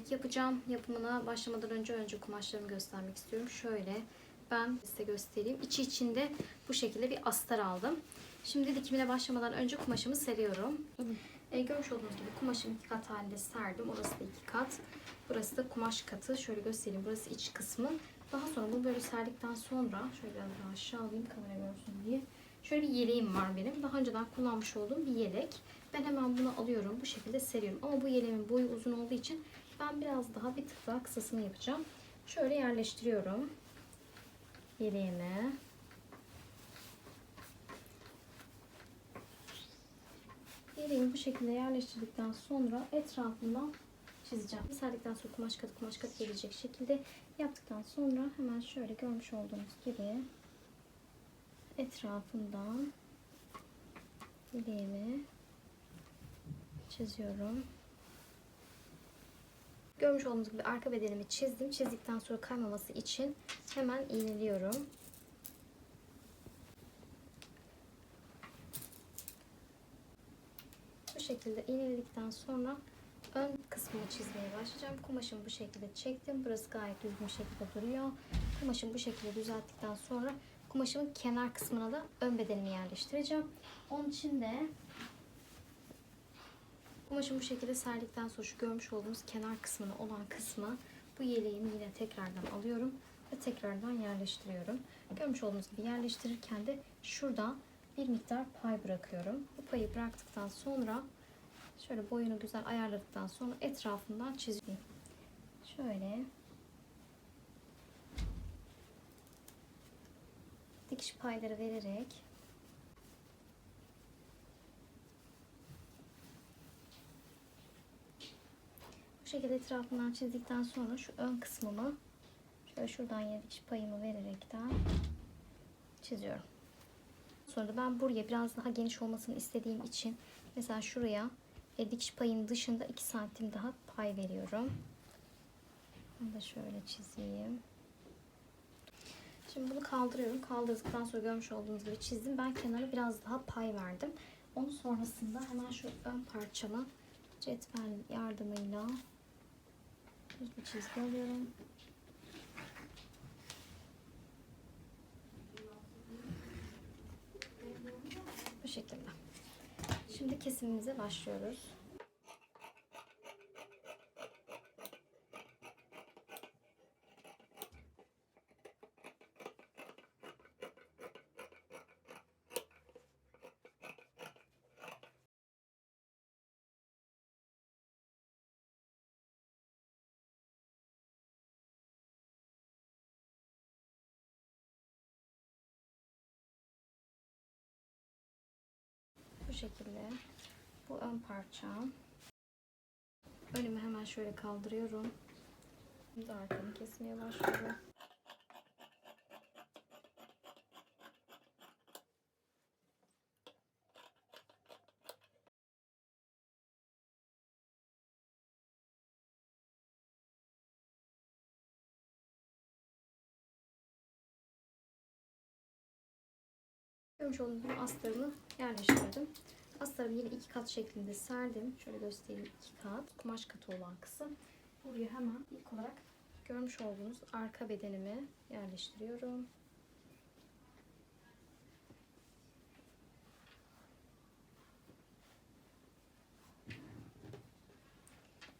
yelek yapacağım. Yapımına başlamadan önce önce kumaşlarımı göstermek istiyorum. Şöyle ben size göstereyim. İçi içinde bu şekilde bir astar aldım. Şimdi dikimine başlamadan önce kumaşımı seriyorum. E, görmüş olduğunuz gibi kumaşımı iki kat halinde serdim. Orası da iki kat. Burası da kumaş katı. Şöyle göstereyim. Burası iç kısmı. Daha sonra bunu böyle serdikten sonra şöyle biraz daha aşağı alayım kamera görsün diye. Şöyle bir yeleğim var benim. Daha önceden kullanmış olduğum bir yelek. Ben hemen bunu alıyorum. Bu şekilde seriyorum. Ama bu yeleğimin boyu uzun olduğu için ben biraz daha bir tık daha kısasını yapacağım. Şöyle yerleştiriyorum. Yeleğimi. Yeleğimi bu şekilde yerleştirdikten sonra etrafından çizeceğim. Serdikten sonra kumaş katı kumaş katı gelecek şekilde yaptıktan sonra hemen şöyle görmüş olduğunuz gibi etrafından yeleğimi çiziyorum. Görmüş olduğunuz gibi arka bedenimi çizdim. Çizdikten sonra kaymaması için hemen iğneliyorum. Bu şekilde iğneledikten sonra ön kısmını çizmeye başlayacağım. Kumaşımı bu şekilde çektim. Burası gayet düzgün şekilde duruyor. Kumaşımı bu şekilde düzelttikten sonra kumaşımın kenar kısmına da ön bedenimi yerleştireceğim. Onun için de kumaşımı bu şekilde serdikten sonra şu görmüş olduğunuz kenar kısmına olan kısmı bu yeleğimi yine tekrardan alıyorum ve tekrardan yerleştiriyorum. Görmüş olduğunuz gibi yerleştirirken de şurada bir miktar pay bırakıyorum. Bu payı bıraktıktan sonra şöyle boyunu güzel ayarladıktan sonra etrafından çiziyorum. Şöyle dikiş payları vererek şekilde etrafından çizdikten sonra şu ön kısmımı şöyle şuradan yine dikiş payımı vererekten çiziyorum. Sonra da ben buraya biraz daha geniş olmasını istediğim için mesela şuraya e, dikiş payının dışında 2 santim daha pay veriyorum. Bunu da şöyle çizeyim. Şimdi bunu kaldırıyorum. Kaldırdıktan sonra görmüş olduğunuz gibi çizdim. Ben kenara biraz daha pay verdim. Onun sonrasında hemen şu ön parçamı cetvel yardımıyla düz bir çizgi alıyorum. Bu şekilde. Şimdi kesimimize başlıyoruz. Şekilde. Bu ön parçam. Önümü hemen şöyle kaldırıyorum. Şimdi arkamı kesmeye başlıyorum. Görmüş olduğunuz astarımı yerleştirdim. Astarımı yine iki kat şeklinde serdim. Şöyle göstereyim iki kat. Kumaş katı olan kısım. Buraya hemen ilk olarak görmüş olduğunuz arka bedenimi yerleştiriyorum.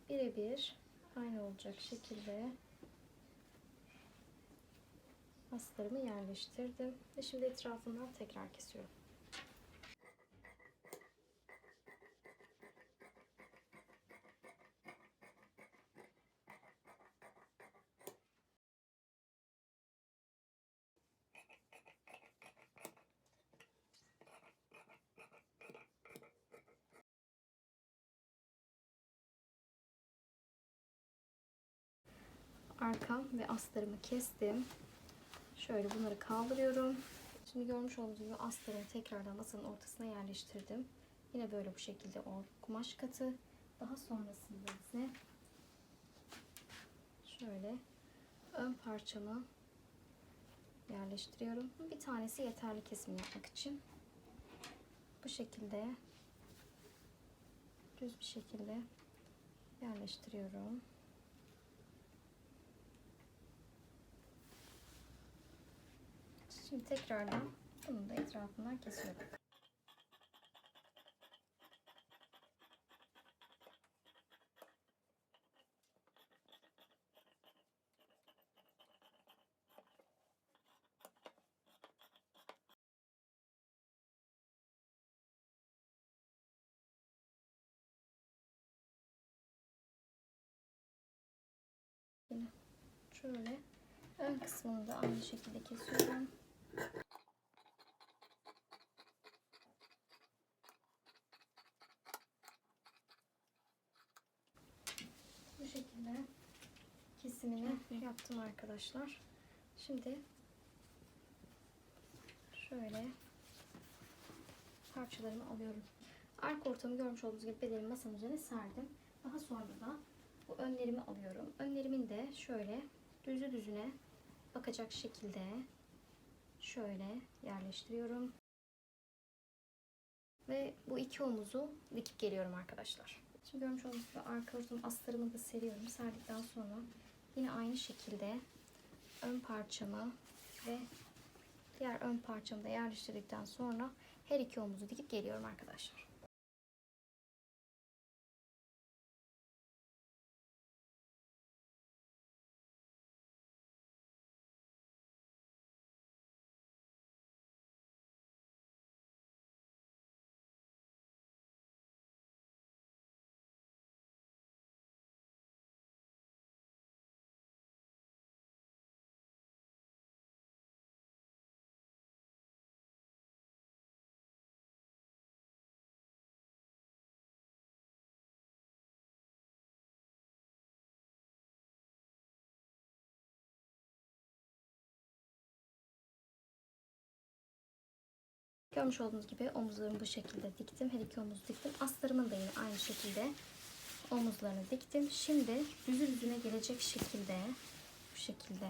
Birebir aynı olacak şekilde astarımı yerleştirdim. Ve şimdi etrafından tekrar kesiyorum. Arkam ve astarımı kestim. Şöyle bunları kaldırıyorum. Şimdi görmüş olduğunuz gibi astarımı tekrardan masanın ortasına yerleştirdim. Yine böyle bu şekilde o kumaş katı. Daha sonrasında ise şöyle ön parçamı yerleştiriyorum. Bir tanesi yeterli kesim yapmak için. Bu şekilde düz bir şekilde yerleştiriyorum. Şimdi tekrardan bunun da etrafından kesiyorum. Şöyle ön kısmını da aynı şekilde kesiyorum. Bu şekilde kesimini yaptım arkadaşlar. Şimdi şöyle parçalarımı alıyorum. Arka ortamı görmüş olduğunuz gibi bedenimi masanın üzerine serdim. Daha sonra da bu önlerimi alıyorum. Önlerimin de şöyle düzü düzüne bakacak şekilde şöyle yerleştiriyorum. Ve bu iki omuzu dikip geliyorum arkadaşlar. Şimdi görmüş olduğunuz gibi arka örtüm astarımı da seriyorum. Serdikten sonra yine aynı şekilde ön parçamı ve diğer ön parçamı da yerleştirdikten sonra her iki omuzu dikip geliyorum arkadaşlar. Görmüş olduğunuz gibi omuzlarımı bu şekilde diktim. Her iki omuz diktim. Aslarımın da yine aynı şekilde omuzlarını diktim. Şimdi düzü düzüne gelecek şekilde bu şekilde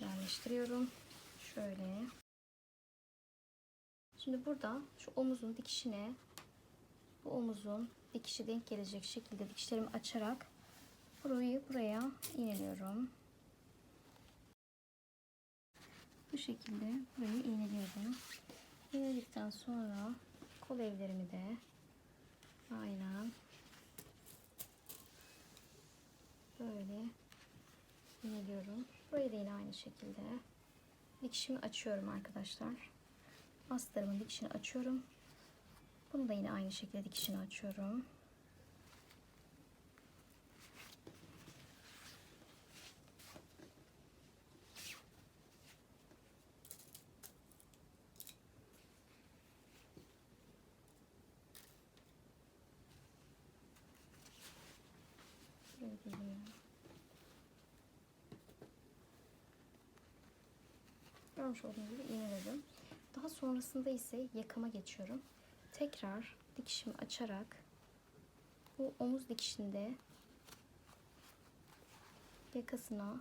yerleştiriyorum. Şöyle. Şimdi burada şu omuzun dikişine bu omuzun dikişi denk gelecek şekilde dikişlerimi açarak burayı buraya iğneliyorum. Bu şekilde burayı iğneliyorum. İğneledikten sonra kol evlerimi de aynen böyle iğneliyorum. Burayı da yine aynı şekilde dikişimi açıyorum arkadaşlar. Astarımın dikişini açıyorum. Bunu da yine aynı şekilde dikişini açıyorum. Buraya geliyor. Görmüş olduğunuz gibi iğneledim. Daha sonrasında ise yakama geçiyorum. Tekrar dikişimi açarak bu omuz dikişinde yakasına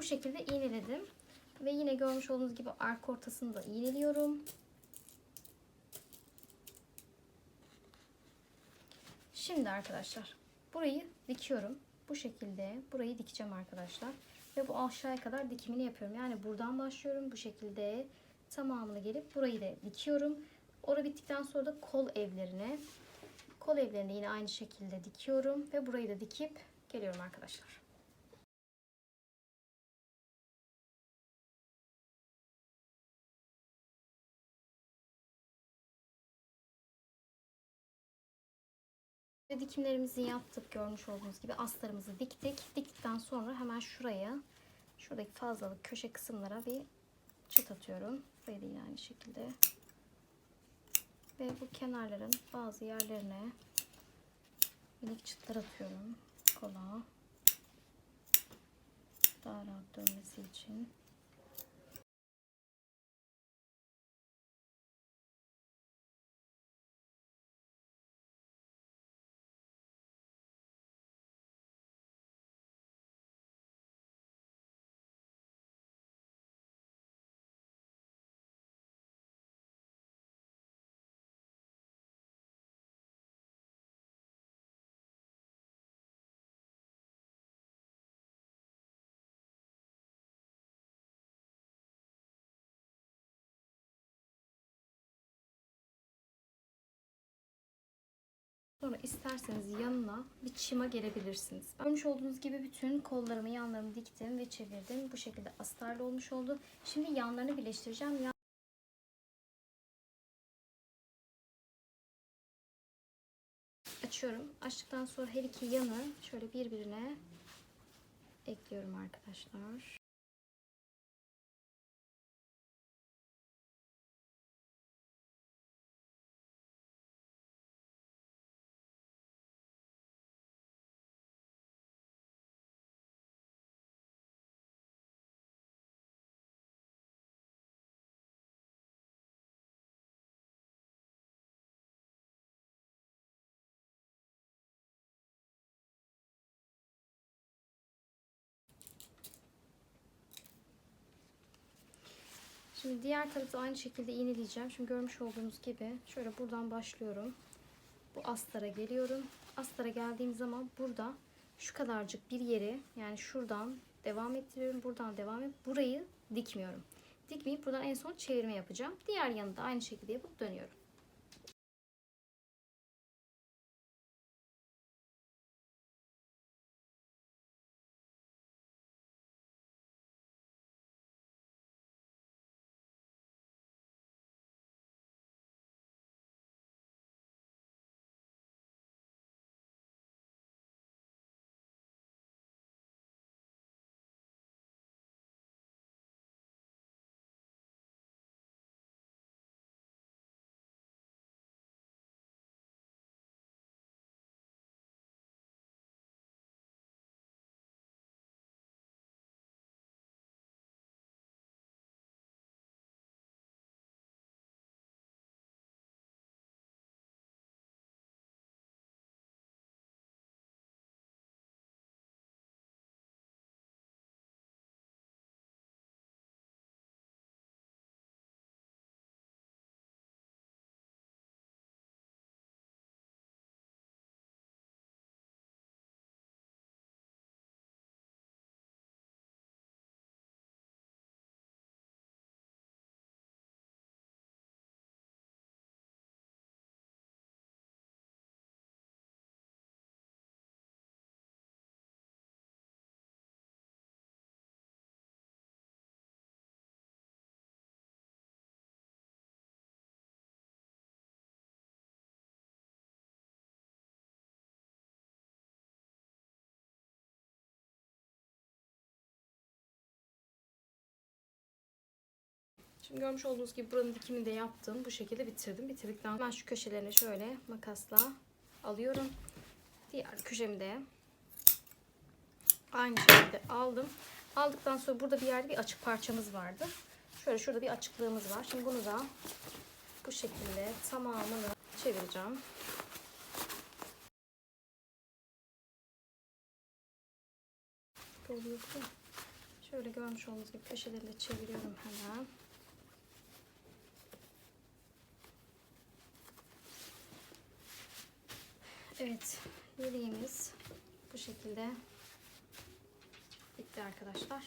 bu şekilde iğneledim. Ve yine görmüş olduğunuz gibi arka ortasını da iğneliyorum. Şimdi arkadaşlar burayı dikiyorum. Bu şekilde burayı dikeceğim arkadaşlar. Ve bu aşağıya kadar dikimini yapıyorum. Yani buradan başlıyorum bu şekilde tamamını gelip burayı da dikiyorum. Orada bittikten sonra da kol evlerine kol evlerine yine aynı şekilde dikiyorum ve burayı da dikip geliyorum arkadaşlar. Dikimlerimizi yaptık görmüş olduğunuz gibi astarımızı diktik. Diktikten sonra hemen şuraya şuradaki fazlalık köşe kısımlara bir çıt atıyorum. Burayı da yine aynı şekilde. Ve bu kenarların bazı yerlerine minik çıtlar atıyorum. Kola. Daha rahat dönmesi için. Sonra isterseniz yanına bir çima gelebilirsiniz. Görmüş olduğunuz gibi bütün kollarımı yanlarımı diktim ve çevirdim. Bu şekilde astarlı olmuş oldu. Şimdi yanlarını birleştireceğim. Açıyorum. Açtıktan sonra her iki yanı şöyle birbirine ekliyorum arkadaşlar. Şimdi diğer tarafı aynı şekilde iğneleyeceğim. Şimdi görmüş olduğunuz gibi şöyle buradan başlıyorum. Bu astara geliyorum. Astara geldiğim zaman burada şu kadarcık bir yeri yani şuradan devam ettiriyorum. Buradan devam et. Burayı dikmiyorum. Dikmeyip buradan en son çevirme yapacağım. Diğer yanı da aynı şekilde yapıp dönüyorum. Şimdi görmüş olduğunuz gibi buranın dikimini de yaptım. Bu şekilde bitirdim. Bitirdikten sonra şu köşelerini şöyle makasla alıyorum. Diğer köşemi de aynı şekilde aldım. Aldıktan sonra burada bir yerde bir açık parçamız vardı. Şöyle şurada bir açıklığımız var. Şimdi bunu da bu şekilde tamamını çevireceğim. Şöyle görmüş olduğunuz gibi köşeleri de çeviriyorum hemen. Evet, yeleğimiz bu şekilde bitti arkadaşlar.